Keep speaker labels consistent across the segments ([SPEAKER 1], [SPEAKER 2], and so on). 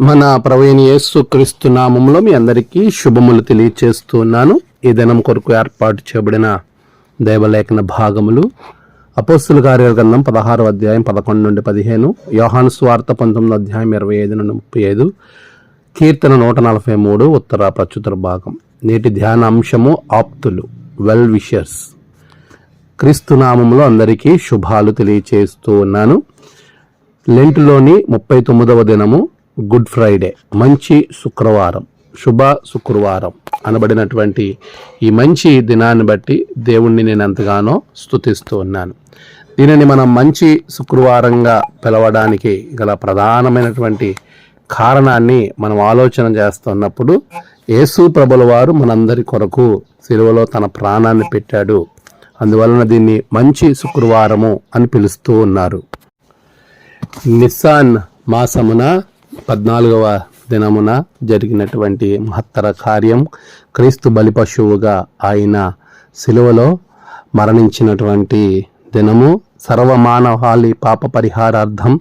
[SPEAKER 1] మన ప్రవీణ యేసు క్రీస్తు నామంలో మీ అందరికీ శుభములు తెలియచేస్తున్నాను ఈ దినం కొరకు ఏర్పాటు చేయబడిన దైవలేఖన భాగములు అపోస్తుల కార్యాల గ్రంథం పదహారు అధ్యాయం పదకొండు నుండి పదిహేను యోహాను స్వార్థ పంతొమ్మిది అధ్యాయం ఇరవై ఐదు నుండి ముప్పై ఐదు కీర్తన నూట నలభై మూడు ఉత్తర ప్రచుతర భాగం. నేటి ధ్యాన అంశము ఆప్తులు వెల్ విషర్స్ క్రీస్తు నామంలో అందరికీ శుభాలు తెలియచేస్తూ ఉన్నాను. లెంట్లోని ముప్పై తొమ్మిదవ దినము గుడ్ ఫ్రైడే మంచి శుక్రవారం శుభ శుక్రవారం అనబడినటువంటి ఈ మంచి దినాన్ని బట్టి దేవుణ్ణి నేను ఎంతగానో స్తుతిస్తూ ఉన్నాను. దీనిని మనం మంచి శుక్రవారంగా పిలవడానికి గల ప్రధానమైనటువంటి కారణాన్ని మనం ఆలోచన చేస్తున్నప్పుడు యేసు ప్రభుల వారు మనందరి కొరకు సిలువలో తన ప్రాణాన్ని పెట్టాడు. అందువలన దీన్ని మంచి శుక్రవారము అని పిలుస్తూ ఉన్నారు. నిస్సాన్ మాసమున పద్నాలుగవ దినమున జరిగినటువంటి మహత్తర కార్యం క్రీస్తు బలిపశువుగా ఆయన సిలువలో మరణించినటువంటి దినము. సర్వమానవాళి పాప పరిహారార్థం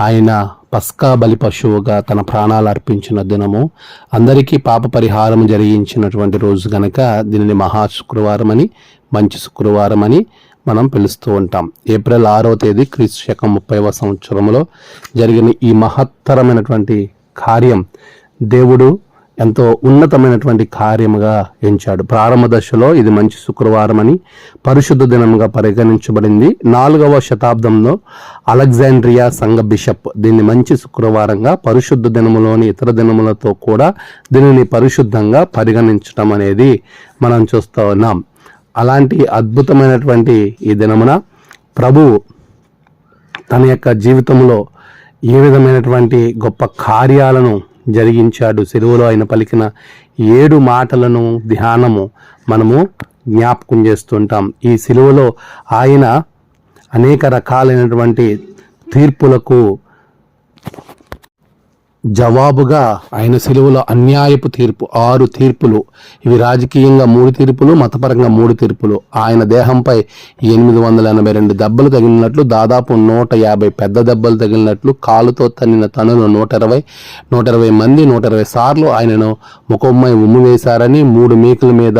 [SPEAKER 1] ఆయన పస్కా బలి పశువుగా తన ప్రాణాలు అర్పించిన దినము. అందరికీ పాప పరిహారం జరిగించినటువంటి రోజు గనక దీనిని మహా శుక్రవారం అని మంచి శుక్రవారం అని మనం పిలుస్తూ ఉంటాం. ఏప్రిల్ ఆరో తేదీ క్రీస్తు శకం ముప్పైవ సంవత్సరంలో జరిగిన ఈ మహత్తరమైనటువంటి కార్యం దేవుడు ఎంతో ఉన్నతమైనటువంటి కార్యముగా ఎంచాడు. ప్రారంభ దశలో ఇది మంచి శుక్రవారం అని పరిశుద్ధ దినముగా పరిగణించబడింది. నాలుగవ శతాబ్దంలో అలెగ్జాండ్రియా సంఘ బిషప్ దీన్ని మంచి శుక్రవారంగా పరిశుద్ధ దినములోని ఇతర దినములతో కూడా దీనిని పరిశుద్ధంగా పరిగణించడం అనేది మనం చూస్తూ ఉన్నాం. అలాంటి అద్భుతమైనటువంటి ఈ దినమున ప్రభు తన యొక్క జీవితంలో ఏ విధమైనటువంటి గొప్ప కార్యాలను జరిగించాడు సెలువులో ఆయన పలికిన ఏడు మాటలను ధ్యానము మనము జ్ఞాపకం చేస్తుంటాం. ఈ సిలువలో ఆయన అనేక రకాలైనటువంటి తీర్పులకు జవాబుగా ఆయన సెలవులో అన్యాయపు తీర్పు ఆరు తీర్పులు. ఇవి రాజకీయంగా మూడు తీర్పులు మతపరంగా మూడు తీర్పులు. ఆయన దేహంపై ఎనిమిది వందల ఎనభై రెండు దెబ్బలు తగిలినట్లు దాదాపు నూట యాభై పెద్ద దెబ్బలు తగిలినట్లు కాలుతో తన్నిన తనులు నూట ఇరవై నూట ఇరవై మంది నూట ఇరవై సార్లు ఆయనను ముఖమ్మై ఉమ్ము వేశారని మూడు మేకుల మీద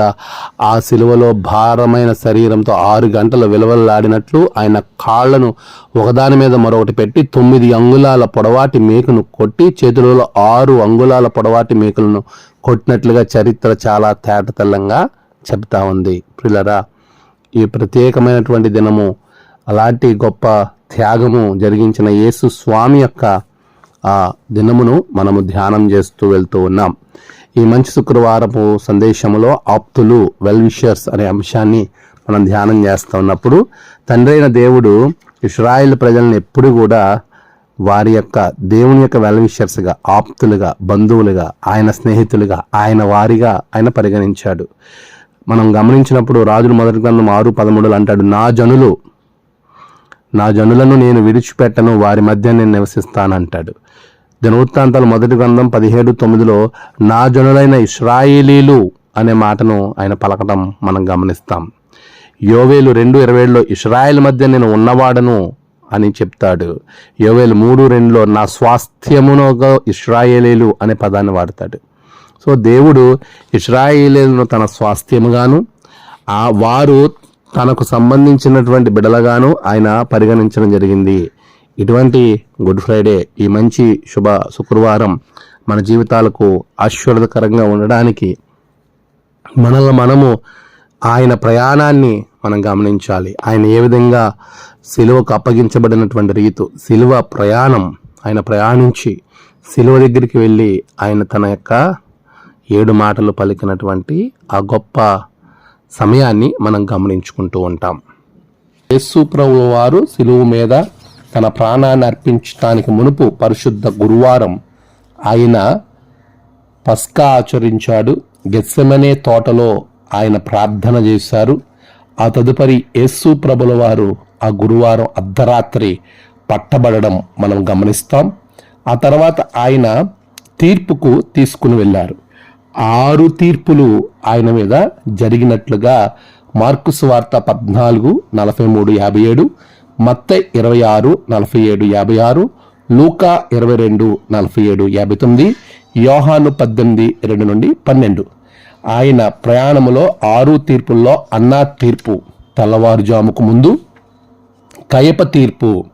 [SPEAKER 1] ఆ సిలువలో భారమైన శరీరంతో ఆరు గంటలు విలువలాడినట్లు ఆయన కాళ్ళను ఒకదాని మీద మరొకటి పెట్టి తొమ్మిది అంగుళాల పొడవాటి మేకును కొట్టి చేతులలో ఆరు అంగుళాల పొడవాటి మేకులను కొట్టినట్లుగా చరిత్ర చాలా తేటతెల్లంగా చెప్తా ఉంది. ప్రిలరా ఈ ప్రత్యేకమైనటువంటి దినము అలాంటి గొప్ప త్యాగము జరిగించిన యేసు స్వామి యొక్క ఆ దినమును మనము ధ్యానం చేస్తూ వెళ్తూ ఉన్నాం. ఈ మంచి శుక్రవారపు సందేశములో ఆప్తులు వెల్విషర్స్ అనే అంశాన్ని మనం ధ్యానం చేస్తూ ఉన్నప్పుడు తండ్రైన దేవుడు ఇస్రాయిల్ ప్రజలను ఎప్పుడు కూడా వారి యొక్క దేవుని యొక్క వెల్విషర్స్గా ఆప్తులుగా బంధువులుగా ఆయన స్నేహితులుగా ఆయన వారిగా ఆయన పరిగణించాడు. మనం గమనించినప్పుడు రాజులు మొదటి గ్రంథం ఆరు పదమూడులు అంటాడు నా జనులు నా జనులను నేను విడిచిపెట్టను వారి మధ్య నేను నివసిస్తానంటాడు. దినవృత్తాంతాలు మొదటి గ్రంథం పదిహేడు తొమ్మిదిలో నా జనులైన ఇస్రాయిలీలు అనే మాటను ఆయన పలకటం మనం గమనిస్తాం. యోవేలు రెండు ఇరవై ఏడులో ఇస్రాయేల్ మధ్య నేను ఉన్నవాడను అని చెప్తాడు. యోవేలు మూడు రెండులో నా స్వాస్థ్యమునుగా ఇస్రాయేలీలు అనే పదాన్ని వాడతాడు. సో దేవుడు ఇస్రాయేలీలను తన స్వాస్థ్యముగాను ఆ వారు తనకు సంబంధించినటువంటి బిడలగాను ఆయన పరిగణించడం జరిగింది. ఇటువంటి గుడ్ ఫ్రైడే ఈ మంచి శుభ శుక్రవారం మన జీవితాలకు ఆశీర్వదకరంగా ఉండడానికి మనల్ని మనము ఆయన ప్రయాణాన్ని మనం గమనించాలి. ఆయన ఏ విధంగా సిలువకు అప్పగించబడినటువంటి రీతు సిలువ ప్రయాణం ఆయన ప్రయాణించి సిలువ దగ్గరికి వెళ్ళి ఆయన తన యొక్క ఏడు మాటలు పలికినటువంటి ఆ గొప్ప సమయాన్ని మనం గమనించుకుంటూ ఉంటాం. యేసు ప్రభు వారు సిలువు మీద తన ప్రాణాన్ని అర్పించడానికి మునుపు పరిశుద్ధ గురువారం ఆయన పస్కా ఆచరించాడు. గెస్సెమనే తోటలో ఆయన ప్రార్థన చేశారు. ఆ తదుపరి యేసు ప్రభుల వారు ఆ గురువారం అర్ధరాత్రి పట్టబడడం మనం గమనిస్తాం. ఆ తర్వాత ఆయన తీర్పుకు తీసుకుని వెళ్ళారు. ఆరు తీర్పులు ఆయన మీద జరిగినట్లుగా మార్కు వార్త పద్నాలుగు నలభై మూడు యాభై ఏడు మత్త ఇరవై ఆరు నలభై ఏడు యాభై ఆరు లూకా ఇరవై రెండు నలభై ఏడు యాభై తొమ్మిది యోహాను పద్దెనిమిది రెండు నుండి పన్నెండు. ఆయన ప్రయాణములో ఆరు తీర్పుల్లో అన్నా తీర్పు తెల్లవారుజాముకు ముందు కయప తీర్పు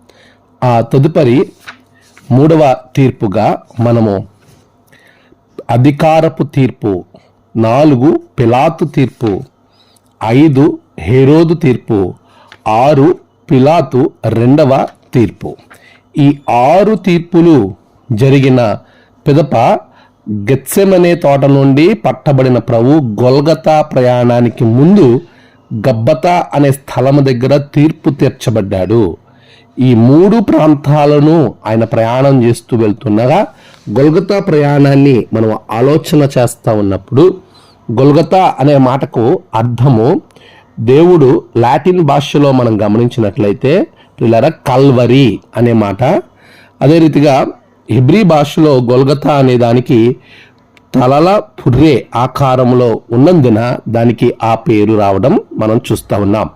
[SPEAKER 1] ఆ తదుపరి మూడవ తీర్పుగా మనము అధికారపు తీర్పు నాలుగు పిలాతు తీర్పు ఐదు హేరోదు తీర్పు ఆరు పిలాతు రెండవ తీర్పు. ఈ ఆరు తీర్పులు జరిగిన పిదప గెత్సెమనే తోట నుండి పట్టబడిన ప్రభు గొల్గతా ప్రయాణానికి ముందు గబ్బతా అనే స్థలము దగ్గర తీర్పు తీర్చబడ్డాడు. ఈ మూడు ప్రాంతాలను ఆయన ప్రయాణం చేస్తూ వెళ్తుండగా గొల్గతా ప్రయాణాన్ని మనం ఆలోచన చేస్తూ ఉన్నప్పుడు గొల్గతా అనే మాటకు అర్థము దేవుడు లాటిన్ భాషలో మనం గమనించినట్లయితే పిల్లర కల్వరి అనే మాట. అదే రీతిగా హిబ్రీ భాషలో గొల్గతా అనే దానికి తలల పుర్రే ఆకారంలో ఉన్నందున దానికి ఆ పేరు రావడం మనం చూస్తూ ఉన్నాం.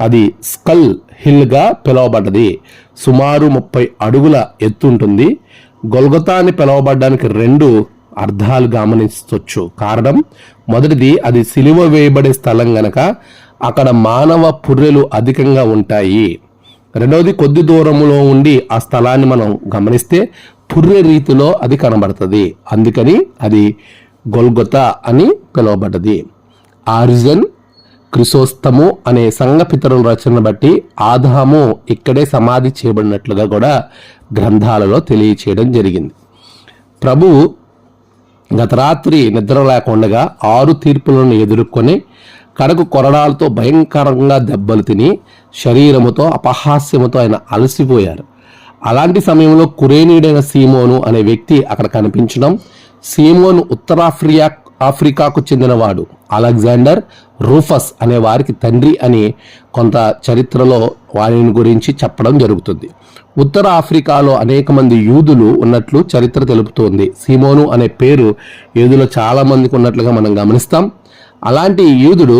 [SPEAKER 1] అది స్కల్ హిల్గా పిలువబడ్డది. సుమారు ముప్పై అడుగుల ఎత్తు ఉంటుంది. గొల్గతా అని పిలువబడ్డానికి రెండు అర్థాలు గమనించవచ్చు కారణం మొదటిది అది సిలువ వేయబడే స్థలం గనక అక్కడ మానవ పుర్రెలు అధికంగా ఉంటాయి. రెండవది కొద్ది దూరంలో ఉండి ఆ స్థలాన్ని మనం గమనిస్తే పుర్రె రీతిలో అది కనబడుతుంది. అందుకని అది గొల్గొత అని పిలువబడ్డది. ఆరిజన్ క్రిసోస్తము అనే సంఘపితరుల రచన బట్టి ఆదాము ఇక్కడే సమాధి చేయబడినట్లుగా కూడా గ్రంథాలలో తెలియచేయడం జరిగింది. ప్రభు గత రాత్రి నిద్ర లేకుండగా ఆరు తీర్పులను ఎదుర్కొని కడకు కొరడాలతో భయంకరంగా దెబ్బలు తిని శరీరముతో అపహాస్యముతో ఆయన అలసిపోయారు. అలాంటి సమయంలో కురేనీడైన సీమోను అనే వ్యక్తి అక్కడ కనిపించడం సీమోను ఉత్తరాఫ్రియా ఆఫ్రికాకు చెందినవాడు. అలెగ్జాండర్ రూఫస్ అనే వారికి తండ్రి అని కొంత చరిత్రలో వారిని గురించి చెప్పడం జరుగుతుంది. ఉత్తర ఆఫ్రికాలో అనేక మంది యూదులు ఉన్నట్లు చరిత్ర తెలుపుతోంది. సీమోను అనే పేరు యూదులో చాలా మందికి ఉన్నట్లుగా మనం గమనిస్తాం. అలాంటి యూదుడు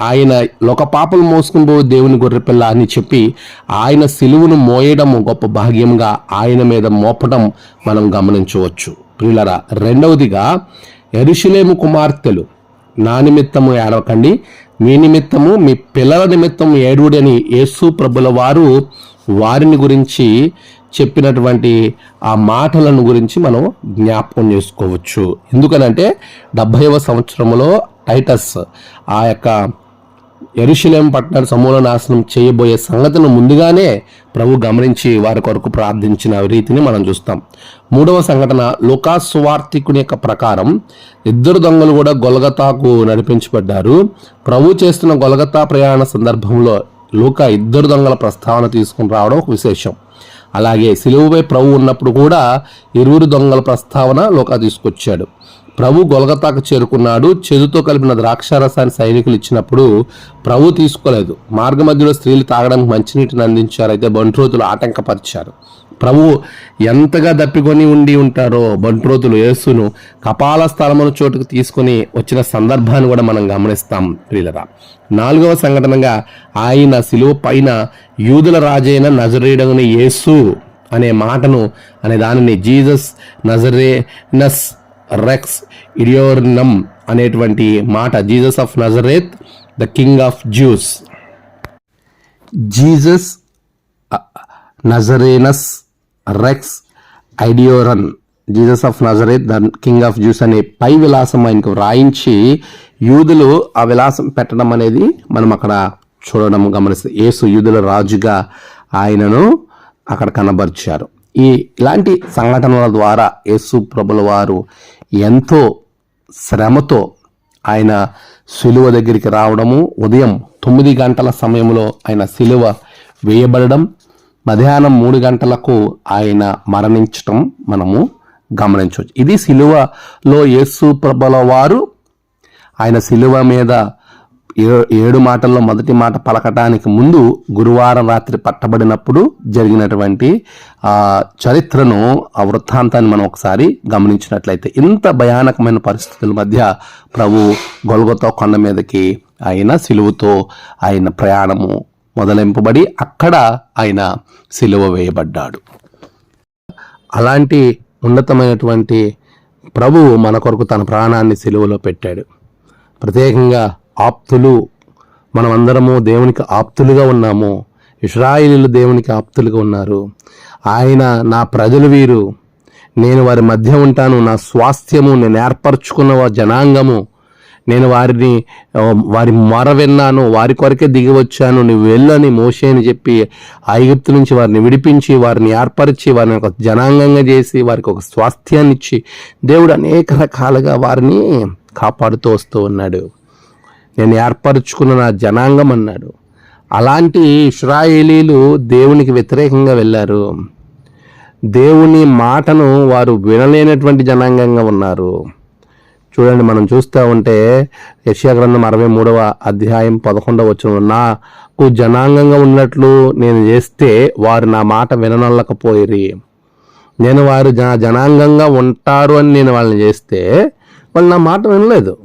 [SPEAKER 1] ఆయన లోక పాపలు మోసుకుని పోవు దేవుని గొర్రెపిల్ల అని చెప్పి ఆయన సిలువును మోయడం గొప్ప భాగ్యంగా ఆయన మీద మోపడం మనం గమనించవచ్చు. ప్రియులరా రెండవదిగా ఎరుషులేము కుమార్తెలు. నా నిమిత్తము ఏడవకండి. మీ నిమిత్తము మీ పిల్లల నిమిత్తం ఏడుడని యేసు ప్రభుల వారు వారిని గురించి చెప్పినటువంటి ఆ మాటలను గురించి మనం జ్ఞాపకం చేసుకోవచ్చు. ఎందుకనంటే డెబ్భైవ సంవత్సరంలో టైటస్ ఆ యొక్క ఎరుషులేం పట్టణ సమూల నాశనం చేయబోయే సంగతిని ముందుగానే ప్రభు గమనించి వారి కొరకు ప్రార్థించిన రీతిని మనం చూస్తాం. మూడవ సంఘటన లుకాస్ యొక్క ప్రకారం ఇద్దరు దొంగలు కూడా గొలగతాకు నడిపించబడ్డారు. ప్రభు చేస్తున్న గొలగతా ప్రయాణ సందర్భంలో లూకా ఇద్దరు దొంగల ప్రస్తావన తీసుకుని రావడం ఒక విశేషం. అలాగే సిలువుపై ప్రభు ఉన్నప్పుడు కూడా ఇరువురు దొంగల ప్రస్తావన లోకా తీసుకొచ్చాడు. ప్రభు గొలగతాకు చేరుకున్నాడు. చేదుతో కలిపిన ద్రాక్షారసాన్ని సైనికులు ఇచ్చినప్పుడు ప్రభు తీసుకోలేదు. మార్గ మధ్యలో స్త్రీలు తాగడానికి మంచినీటిని అందించారు. అయితే బంట్రోతులు ఆటంకపరిచారు. ప్రభు ఎంతగా దప్పికొని ఉండి ఉంటారో బంట్రోతులు యేసును కపాల స్థలమున చోటుకు తీసుకొని వచ్చిన సందర్భాన్ని కూడా మనం గమనిస్తాం ప్రియులరా. నాలుగవ సంఘటనగా ఆయన శిలువ పైన యూదుల రాజైన నజరేయుడని యేసు అనే మాటను అనే దానిని జీసస్ నజరేనస్ రెక్స్ ఇడియోర్నమ్ అనేటువంటి మాట Jesus of Nazareth the king of Jews Jesus నజరేనస్ రెక్స్ ఐడియోరన్ Jesus of Nazareth the king of Jews అనే పై విలాసం ఆయనకు వ్రాయించి యూదులు ఆ విలాసం పెట్టడం అనేది మనం అక్కడ చూడడం గమనిస్తే యేసు యూదుల రాజుగా ఆయనను అక్కడ కనబరిచారు. ఈ ఇలాంటి సంఘటనల ద్వారా యేసు ప్రభుల వారు ఎంతో శ్రమతో ఆయన సిలువ దగ్గరికి రావడము ఉదయం తొమ్మిది గంటల సమయంలో ఆయన సిలువ వేయబడడం మధ్యాహ్నం మూడు గంటలకు ఆయన మరణించటం మనము గమనించవచ్చు. ఇది సిలువలో యేసు ప్రభల వారు ఆయన సిలువ మీద ఏడు మాటల్లో మొదటి మాట పలకటానికి ముందు గురువారం రాత్రి పట్టబడినప్పుడు జరిగినటువంటి ఆ చరిత్రను ఆ వృత్తాంతాన్ని మనం ఒకసారి గమనించినట్లయితే ఇంత భయానకమైన పరిస్థితుల మధ్య ప్రభు గొలగతో కొండ మీదకి ఆయన సిలువతో ఆయన ప్రయాణము మొదలింపబడి అక్కడ ఆయన సిలువ వేయబడ్డాడు. అలాంటి ఉన్నతమైనటువంటి ప్రభువు మన కొరకు తన ప్రాణాన్ని సెలువులో పెట్టాడు. ప్రత్యేకంగా ఆప్తులు. మనమందరము దేవునికి ఆప్తులుగా ఉన్నాము. ఇస్రాయిలీలు దేవునికి ఆప్తులుగా ఉన్నారు. ఆయన నా ప్రజలు వీరు. నేను వారి మధ్య ఉంటాను. నా స్వాస్థ్యము నేను ఏర్పరచుకున్న జనాంగము. నేను వారిని వారి మొర విన్నాను. వారి కొరకే దిగి వచ్చాను. నువ్వు వెళ్ళని మోసే అని చెప్పి ఐగుప్తు నుంచి వారిని విడిపించి వారిని ఏర్పరిచి వారిని ఒక జనాంగంగా చేసి వారికి ఒక స్వాస్థ్యాన్ని ఇచ్చి దేవుడు అనేక రకాలుగా వారిని కాపాడుతూ వస్తూ ఉన్నాడు. నేను ఏర్పరచుకున్న నా జనాంగం అన్నాడు. అలాంటి ఇష్రాయేలీలు దేవునికి వ్యతిరేకంగా వెళ్ళారు. దేవుని మాటను వారు వినలేనటువంటి జనాంగంగా ఉన్నారు. చూడండి మనం చూస్తూ ఉంటే యశ్యా గ్రంథం అరవై మూడవ అధ్యాయం పదకొండవ వచ్చిన నాకు జనాంగంగా ఉన్నట్లు నేను చేస్తే వారు నా మాట విననొల్లకపోయిరి. నేను వారు జన జనాంగంగా ఉంటారు అని నేను వాళ్ళని చేస్తే వాళ్ళు నా మాట వినలేదు.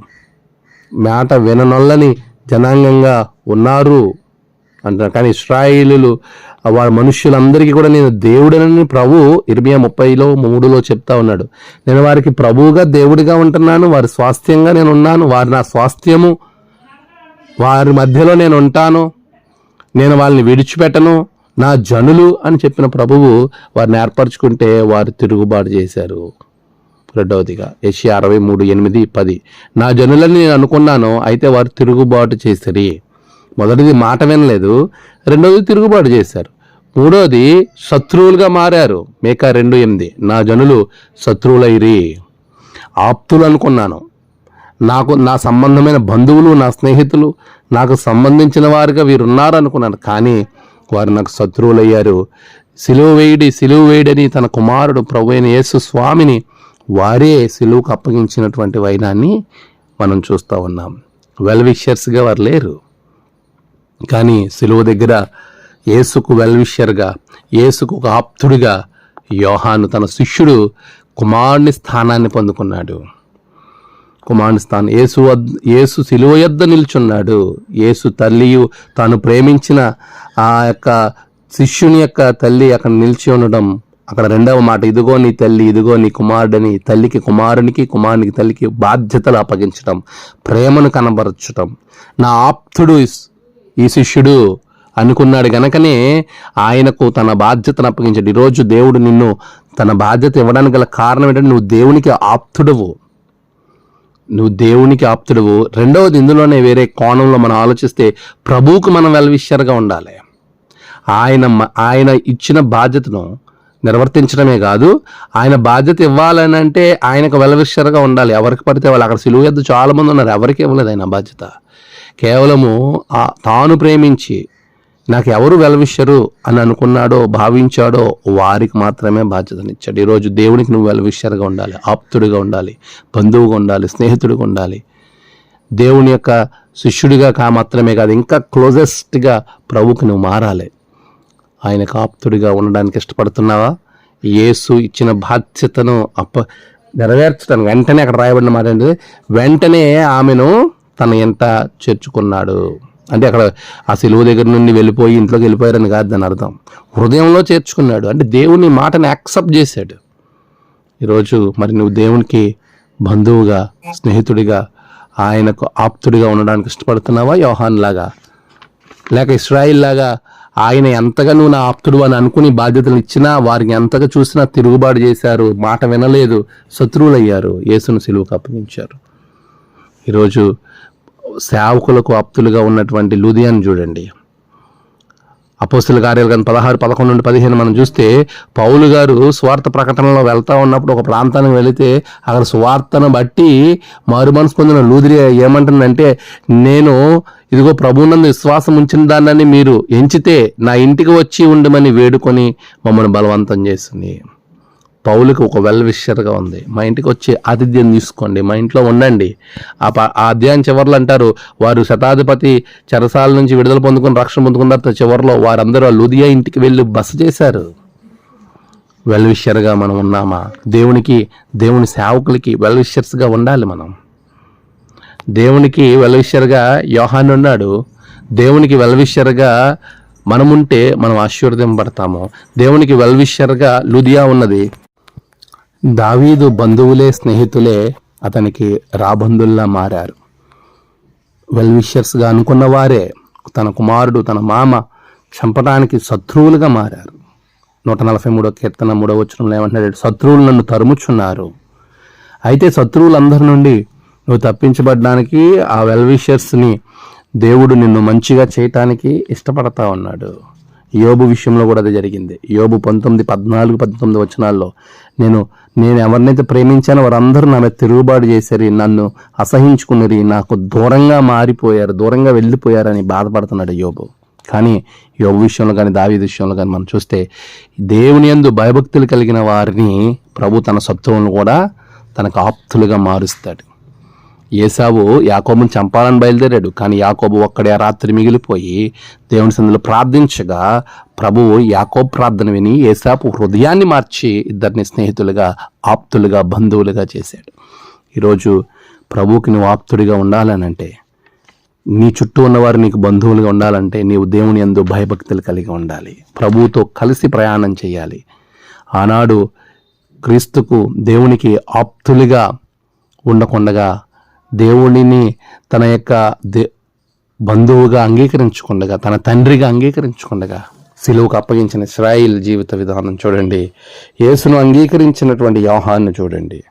[SPEAKER 1] మాట విననొల్లని జనాంగంగా ఉన్నారు అంటారు కానీ ఇస్రాయిలు వారి మనుష్యులందరికీ కూడా నేను దేవుడనని ప్రభు ఇరవై ముప్పైలో మూడులో చెప్తా ఉన్నాడు. నేను వారికి ప్రభువుగా దేవుడిగా ఉంటున్నాను వారి స్వాస్థ్యంగా నేను ఉన్నాను వారి నా స్వాస్థ్యము వారి మధ్యలో నేను ఉంటాను నేను వాళ్ళని విడిచిపెట్టను నా జనులు అని చెప్పిన ప్రభువు వారిని ఏర్పరచుకుంటే వారు తిరుగుబాటు చేశారు. రెండవదిగా. ఏషియా అరవై మూడు ఎనిమిది పది. నా జనులని నేను అనుకున్నాను అయితే వారు తిరుగుబాటు చేసిరి. మొదటిది మాట వినలేదు రెండవది తిరుగుబాటు చేశారు. మూడవది శత్రువులుగా మారారు. మేకా రెండు ఎనిమిది. నా జనులు శత్రువులైరి. ఆప్తులు అనుకున్నాను. నాకు నా సంబంధమైన బంధువులు నా స్నేహితులు నాకు సంబంధించిన వారుగా వీరు ఉన్నారు అనుకున్నాను కానీ వారు నాకు శత్రువులయ్యారు. సిలువ వేయుడి సిలువ వేయుడని తన కుమారుడు ప్రభు అయిన యేసు స్వామిని వారే సిలువుకు అప్పగించినటువంటి వైనాన్ని మనం చూస్తూ ఉన్నాం. వెల్ విషర్స్గా వారు లేరు. కానీ సిలువ దగ్గర యేసుకు వెల్విషర్గా యేసుకు ఒక ఆప్తుడిగా యోహాను తన శిష్యుడు కుమారుని స్థానాన్ని పొందుకున్నాడు. కుమారుని స్థానం యేసు వద్ యేసు సిలువ యొద్ద నిల్చున్నాడు. యేసు తల్లియు తాను ప్రేమించిన ఆ యొక్క శిష్యుని యొక్క తల్లి అక్కడ నిలిచి ఉండడం అక్కడ రెండవ మాట ఇదిగో నీ తల్లి ఇదిగో నీ కుమారుడని తల్లికి కుమారునికి కుమారునికి తల్లికి బాధ్యతలు అప్పగించడం ప్రేమను కనబరచటం. నా ఆప్తుడు ఈ శిష్యుడు అనుకున్నాడు గనకనే ఆయనకు తన బాధ్యతను అప్పగించాడు. ఈరోజు దేవుడు నిన్ను తన బాధ్యత ఇవ్వడానికి గల కారణం ఏంటంటే నువ్వు దేవునికి ఆప్తుడవు. నువ్వు దేవునికి ఆప్తుడవు. రెండవది ఇందులోనే వేరే కోణంలో మనం ఆలోచిస్తే ప్రభువుకు మనం వెల్విషర్గా ఉండాలి. ఆయన ఆయన ఇచ్చిన బాధ్యతను నిర్వర్తించడమే కాదు ఆయన బాధ్యత ఇవ్వాలని అంటే ఆయనకు వెలవిషరగా ఉండాలి. ఎవరికి పడితే వాళ్ళు అక్కడ సిలువ ఎద్దు ఉన్నారు. ఎవరికి ఇవ్వలేదు ఆయన బాధ్యత. కేవలము తాను ప్రేమించి నాకు ఎవరు వెలవిషరు అని అనుకున్నాడో భావించాడో వారికి మాత్రమే బాధ్యతనిచ్చాడు. ఈరోజు దేవునికి నువ్వు వెలవిషరుగా ఉండాలి. ఆప్తుడిగా ఉండాలి. బంధువుగా ఉండాలి. స్నేహితుడిగా ఉండాలి. దేవుని యొక్క శిష్యుడిగా కా మాత్రమే కాదు ఇంకా క్లోజెస్ట్గా ప్రభుకి నువ్వు మారాలి. ఆయనకు ఆప్తుడిగా ఉండడానికి ఇష్టపడుతున్నావా? యేసు ఇచ్చిన బాధ్యతను అప్ప నెరవేర్చడానికి వెంటనే అక్కడ రాయబడిన మాట ఏంటిది? వెంటనే ఆమెను తన ఎంట చేర్చుకున్నాడు. అంటే అక్కడ ఆ సిలువ దగ్గర నుండి వెళ్ళిపోయి ఇంట్లోకి వెళ్ళిపోయారని కాదు దాని అర్థం. హృదయంలో చేర్చుకున్నాడు. అంటే దేవుని మాటని యాక్సెప్ట్ చేశాడు. ఈరోజు మరి నువ్వు దేవునికి బంధువుగా స్నేహితుడిగా ఆయనకు ఆప్తుడిగా ఉండడానికి ఇష్టపడుతున్నావా? యోహాన్ లాగా. లేక ఇస్రాయిల్ లాగా ఆయన ఎంతగా నువ్వు నా ఆప్తుడు అని అనుకుని బాధ్యతలు ఇచ్చినా వారికి ఎంతగా చూసినా తిరుగుబాటు చేశారు మాట వినలేదు శత్రువులయ్యారు. యేసును సిలువుకు అప్పగించారు. ఈరోజు సేవకులకు ఆప్తులుగా ఉన్నటువంటి లూదియాను చూడండి. అపోస్తుల కార్యాలు కానీ పదహారు పదకొండు నుండి పదిహేను మనం చూస్తే పౌలు గారు స్వార్థ ప్రకటనలో వెళ్తా ఉన్నప్పుడు ఒక ప్రాంతానికి వెళితే అక్కడ స్వార్థను బట్టి మారు మనసు పొందిన లూదిరి ఏమంటుందంటే నేను ఇదిగో ప్రభువునందు విశ్వాసం ఉంచిన దాన్ని మీరు ఎంచితే నా ఇంటికి వచ్చి ఉండమని వేడుకొని మమ్మల్ని బలవంతం చేసింది పౌలకు ఒక వెల్ విషర్గా ఉంది. మా ఇంటికి వచ్చి ఆతిథ్యం తీసుకోండి. మా ఇంట్లో ఉండండి. ఆ ప- ఆ అధ్యాయం చివరిలో అంటారు వారు శతాధిపతి చెరసాల నుంచి విడుదల పొందుకుని రక్షణ పొందుకున్న తర్వాత చివరిలో వారందరూ లుదియా ఇంటికి వెళ్ళి బస చేశారు. వెల్విషర్గా మనం ఉన్నామా? దేవునికి దేవుని సేవకులకి వెల్విషర్స్గా ఉండాలి మనం. దేవునికి వెలవిషరగా యోహాన్ ఉన్నాడు దేవునికి వెలవిషరగా మనముంటే మనం ఆశీర్వదింపబడతాము దేవునికి వెల్విషర్గా లుదియా ఉన్నది. దావీదు బంధువులే స్నేహితులే అతనికి రాబంధుల్లా మారారు. వెల్విషర్స్గా అనుకున్న వారే తన కుమారుడు తన మామ చంపడానికి శత్రువులుగా మారారు. నూట నలభై మూడో కీర్తన మూడో వచనంలో ఏమంటున్నాడు? శత్రువులు నన్ను తరుముచున్నారు. అయితే శత్రువులందరి నుండి నువ్వు తప్పించబడడానికి ఆ వెల్విషర్స్ని దేవుడు నిన్ను మంచిగా చేయటానికి ఇష్టపడతా ఉన్నాడు. యోబు విషయంలో కూడా అది జరిగింది. యోబు పంతొమ్మిది పద్నాలుగు పద్దెనిమిది వచనాల్లో నేను నేను ఎవరినైతే ప్రేమించానో వారందరూ నా మీద తిరుగుబాటు చేశారు నన్ను అసహించుకున్నరి నాకు దూరంగా మారిపోయారు దూరంగా వెళ్ళిపోయారని బాధపడుతున్నాడు యోబు. కానీ యోగు విషయంలో కానీ దావి విషయంలో కానీ మనం చూస్తే దేవుని యందు భయభక్తులు కలిగిన వారిని ప్రభు తన సత్వంలో కూడా తనకు ఆప్తులుగా మారుస్తాడు. ఏసావు యాకోబుని చంపాలని బయలుదేరాడు. కానీ యాకోబు ఒక్కడే రాత్రి మిగిలిపోయి దేవుని సందులో ప్రార్థించగా ప్రభువు యాకోబు ప్రార్థన విని ఏసాపు హృదయాన్ని మార్చి ఇద్దరిని స్నేహితులుగా ఆప్తులుగా బంధువులుగా చేశాడు. ఈరోజు ప్రభువుకి నువ్వు ఆప్తుడిగా ఉండాలనంటే నీ చుట్టూ ఉన్నవారు నీకు బంధువులుగా ఉండాలంటే నీవు దేవుని యందు భయభక్తులు కలిగి ఉండాలి. ప్రభువుతో కలిసి ప్రయాణం చేయాలి. ఆనాడు క్రీస్తుకు దేవునికి ఆప్తులుగా ఉండకుండగా దేవుడిని తన యొక్క దే బంధువుగా అంగీకరించుకుండగా తన తండ్రిగా అంగీకరించుకుండగా సిలువుకు అప్పగించిన ఇస్రాయిల్ జీవిత విధానం చూడండి. యేసును అంగీకరించినటువంటి యోహాన్ని చూడండి.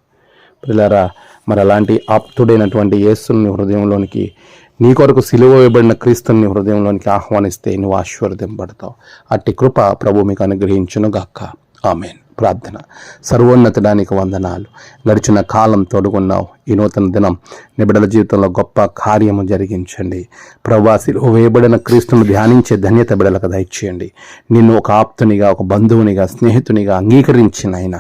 [SPEAKER 1] పిల్లరా మరి అలాంటి ఆప్తుడైనటువంటి యేసుని హృదయంలోనికి నీ కొరకు సిలువ ఇవ్వబడిన క్రీస్తుని హృదయంలోనికి ఆహ్వానిస్తే నువ్వు ఆశీర్వదింపడతావు అట్టి కృప ప్రభు మీకు అనుగ్రహించును గాక ఆమెన్. ప్రార్థన. సర్వోన్నతడానికి వందనాలు. గడిచిన కాలం తోడుకున్నావు ఈ నూతన దినం నిబిడల జీవితంలో గొప్ప కార్యము జరిగించండి. ప్రవాసిలో వేయబడిన క్రీస్తును ధ్యానించే ధన్యత బిడలకు దయచేయండి. నిన్ను ఒక ఆప్తునిగా ఒక బంధువునిగా స్నేహితునిగా అంగీకరించిన ఆయన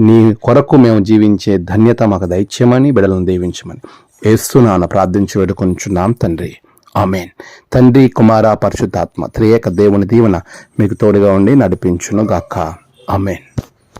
[SPEAKER 1] నీ కొరకు మేము జీవించే ధన్యత మాకు దయచేయమని బిడలను దీవించమని ఏస్తున్నాన ప్రార్థించి వేడుకొంచున్నాం తండ్రి. ఆమెన్. తండ్రి కుమార పరిశుద్ధాత్మ త్రియేక దేవుని దీవెన మీకు తోడుగా ఉండి నడిపించును గాక ఆమెన్.